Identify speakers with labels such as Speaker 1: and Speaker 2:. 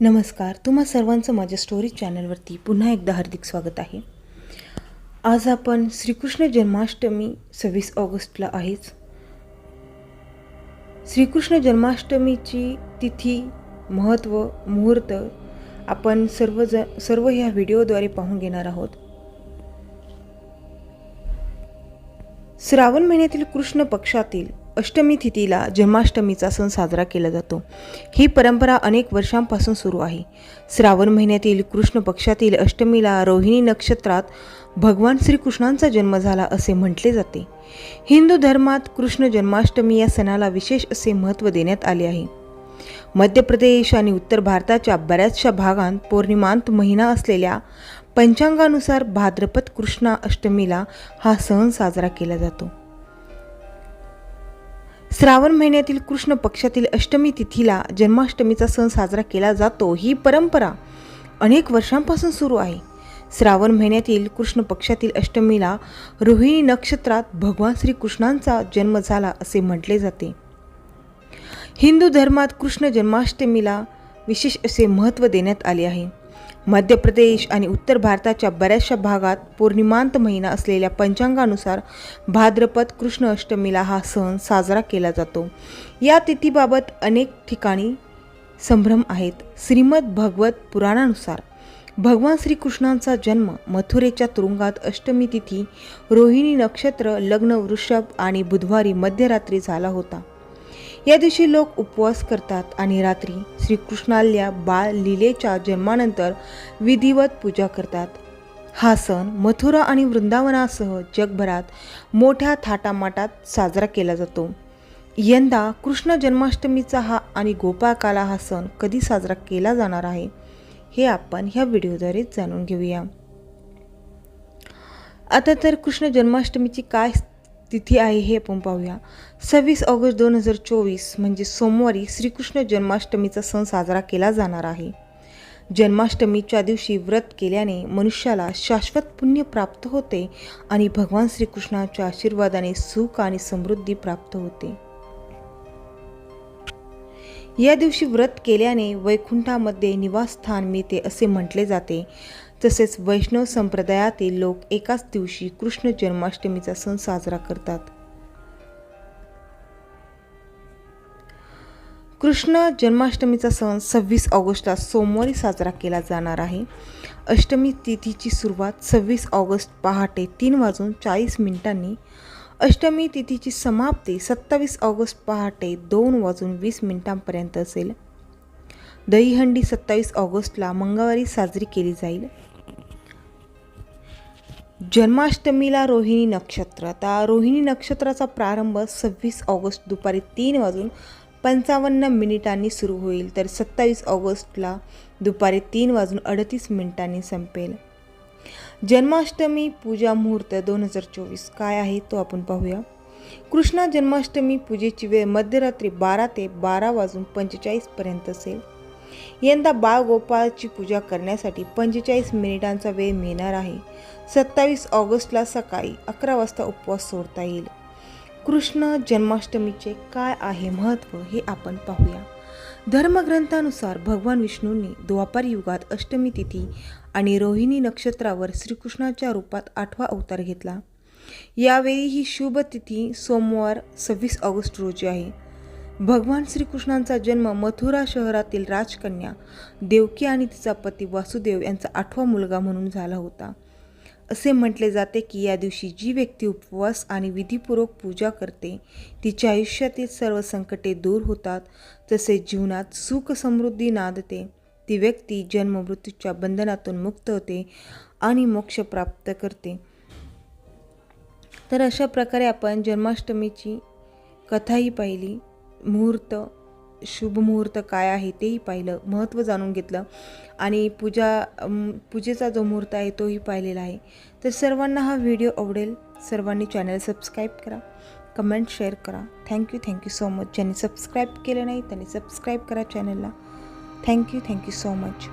Speaker 1: नमस्कार तुम्हा सर्वांचं माझ्या स्टोरी चॅनलवरती पुन्हा एकदा हार्दिक स्वागत आहे. आज आपण श्रीकृष्ण जन्माष्टमी सव्वीस ऑगस्टला आहेच. श्रीकृष्ण जन्माष्टमीची तिथी महत्त्व मुहूर्त आपण सर्वज सर्व ह्या व्हिडिओद्वारे पाहून घेणार आहोत. श्रावण महिन्यातील कृष्ण पक्षातील अष्टमी तिथीला जन्माष्टमीचा सण साजरा केला जातो. ही परंपरा अनेक वर्षांपासून सुरू आहे. श्रावण महिन्यातील कृष्ण पक्षातील अष्टमीला रोहिणी नक्षत्रात भगवान श्रीकृष्णांचा जन्म झाला असे म्हटले जाते. हिंदू धर्मात कृष्ण जन्माष्टमी या सणाला विशेष असे महत्त्व देण्यात आले आहे. मध्य प्रदेश आणि उत्तर भारताच्या बऱ्याचशा भागांत पौर्णिमांत महिना असलेल्या पंचांगानुसार भाद्रपद कृष्णा अष्टमीला हा सण साजरा केला जातो. श्रावण महिन्यातील कृष्ण पक्षातील अष्टमी तिथीला जन्माष्टमीचा सण साजरा केला जातो. ही परंपरा अनेक वर्षांपासून सुरू आहे. श्रावण महिन्यातील कृष्ण पक्षातील अष्टमीला रोहिणी नक्षत्रात भगवान श्रीकृष्णांचा जन्म झाला असे म्हटले जाते. हिंदू धर्मात कृष्ण जन्माष्टमीला विशेष असे महत्त्व देण्यात आले आहे. मध्य प्रदेश आणि उत्तर भारताच्या बऱ्याचशा भागात पौर्णिमांत महिना असलेल्या पंचांगानुसार भाद्रपद कृष्ण अष्टमीला हा सण साजरा केला जातो. या तिथीबाबत अनेक ठिकाणी संभ्रम आहेत. श्रीमद भगवत पुराणानुसार भगवान श्रीकृष्णांचा जन्म मथुरेच्या तुरुंगात अष्टमी तिथी रोहिणी नक्षत्र लग्न वृषभ आणि बुधवारी मध्यरात्री झाला होता. या दिवशी लोक उपवास करतात आणि रात्री श्रीकृष्णाल्या बाळ लीलेच्या जन्मानंतर विधिवत पूजा करतात. हा सण मथुरा आणि वृंदावनासह जगभरात मोठ्या थाटामाटात साजरा केला जातो. यंदा कृष्ण जन्माष्टमीचा हा आणि गोपाळकाला हा सण कधी साजरा केला जाणार आहे हे आपण ह्या व्हिडिओद्वारे जाणून घेऊया. आता तर कृष्ण जन्माष्टमीची काय तिथी आहे हे आपण पाहूया. सव्वीस ऑगस्ट दोन हजार चोवीस म्हणजे सोमवारी श्रीकृष्ण जन्माष्टमीचा सण साजरा केला जाणार आहे. जन्माष्टमीच्या दिवशी व्रत केल्याने मनुष्याला शाश्वत पुण्य प्राप्त होते आणि भगवान श्रीकृष्णाच्या आशीर्वादाने सुख आणि समृद्धी प्राप्त होते. या दिवशी व्रत केल्याने वैकुंठामध्ये निवासस्थान मिळते असे म्हटले जाते. तसेच वैष्णव संप्रदायातील लोक एकाच दिवशी कृष्ण जन्माष्टमीचा सण साजरा करतात. कृष्ण जन्माष्टमीचा सण सव्वीस ऑगस्टला सोमवारी साजरा केला जाणार आहे. अष्टमी तिथीची सुरुवात सव्वीस ऑगस्ट पहाटे तीन वाजून चाळीस मिनिटांनी अष्टमी तिथीची समाप्ती सत्तावीस ऑगस्ट पहाटे दोन वाजून वीस मिनिटांपर्यंत असेल. दहीहंडी सत्तावीस ऑगस्टला मंगळवारी साजरी केली जाईल. जन्माष्टमीला रोहिणी नक्षत्र. आता रोहिणी नक्षत्राचा प्रारंभ सव्वीस ऑगस्ट दुपारी तीन वाजून पंचावन्न मिनिटांनी सुरू होईल तर सत्तावीस ऑगस्टला दुपारी तीन वाजून अडतीस मिनिटांनी संपेल. जन्माष्टमी पूजा मुहूर्त दोन हजार चोवीस. काय आहे तो आपण पाहूया. कृष्णा जन्माष्टमी पूजेची वेळ मध्यरात्री बारा ते बारा वाजून पंचेचाळीसपर्यंत असेल. यंदा बाळगोपाळची पूजा करण्यासाठी पंचेचाळीस मिनिटांचा वेळ मिळणार आहे. सत्तावीस ऑगस्टला सकाळी अकरा वाजता उपवास सोडता येईल. कृष्ण जन्माष्टमीचे काय आहे महत्त्व हे आपण पाहूया. धर्मग्रंथानुसार भगवान विष्णूंनी द्वापार युगात अष्टमी तिथी आणि रोहिणी नक्षत्रावर श्रीकृष्णाच्या रूपात आठवा अवतार घेतला. यावेळी ही शुभ तिथी सोमवार सव्वीस ऑगस्ट रोजी आहे. भगवान श्रीकृष्णांचा जन्म मथुरा शहरातील राजकन्या देवकी आणि तिचा पती वासुदेव यांचा आठवा मुलगा म्हणून झाला होता. असे म्हटले जाते की या दिवशी जी व्यक्ती उपवास आणि विधीपूर्वक पूजा करते तिच्या आयुष्यातील सर्व संकटे दूर होतात. तसे जीवनात सुख समृद्धी नादते ती व्यक्ती जन्ममृत्यूच्या बंधनातून मुक्त होते आणि मोक्ष प्राप्त करते. तर अशा प्रकारे आपण जन्माष्टमीची कथाही पाहिली. मुहूर्त शुभ मुहूर्त काय आहे तेही पाहिलं महत्त्व जाणून घेतलं. आणि पूजा पूजेचा जो मुहूर्त आहे तोही पाहिलेला आहे. तर सर्वांना हा व्हिडिओ आवडेल सर्वांनी चॅनल सबस्क्राईब करा कमेंट शेअर करा. Thank you thank you so much ज्यांनी सबस्क्राईब केलं नाही त्यांनी सबस्क्राईब करा चॅनलला थँक्यू थँक्यू सो मच